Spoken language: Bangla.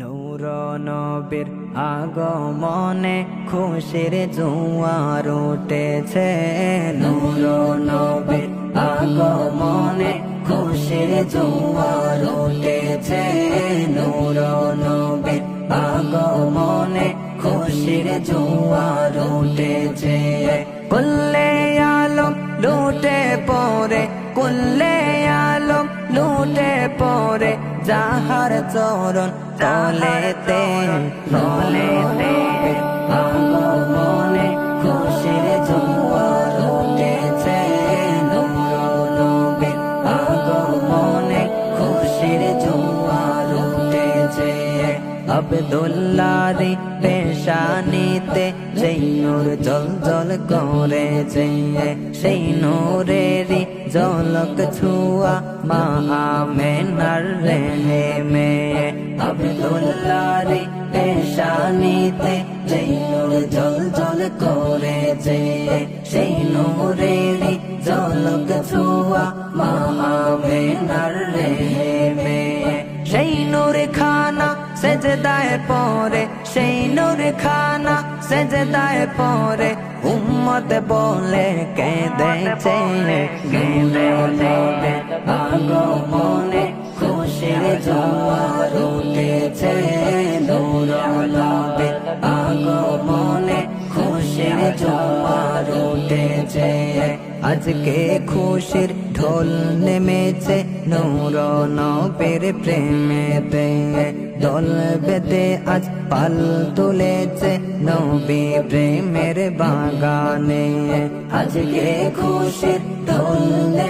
নূর নবীর আগমনে খুশির জোয়ার উঠেছে। নূর নবীর আগমনে খুশির জোয়ার উঠেছে। নূর নবীর আগমনে খুশির জোয়ার উঠেছে। কুল্লে আলম লুটে পরে কুল্লে পরে যাহার চরণ তলেতে তলেতে। খুশির জোয়ার উঠেছে পেশানিতে সেই নূর জল জল করেছে, সেই নূরেরই জলক ছুয়া মা আমেনার রে মে আবদুল্লারি পেশানিতে সেই নূর জল জল করেছে সেই নূরেরই জলক ছুয়া মা আমেনার রে মে সেই নূর খানা সেজদায় পরে, সেই নূর খানা সেজদায় পরে। উম্মত বলে কেঁদেছে কেঁদেছে আগমনে খুশির জোয়ার উঠেছে। উঠেছে আজকে খুশির ঢোল নেমেছে নৌর নবের প্রেমেতে। দল বেদে আজ পাল তুলেছে, নবী প্রেমের বাগানে। আজকে খুশির ঢোল নেমে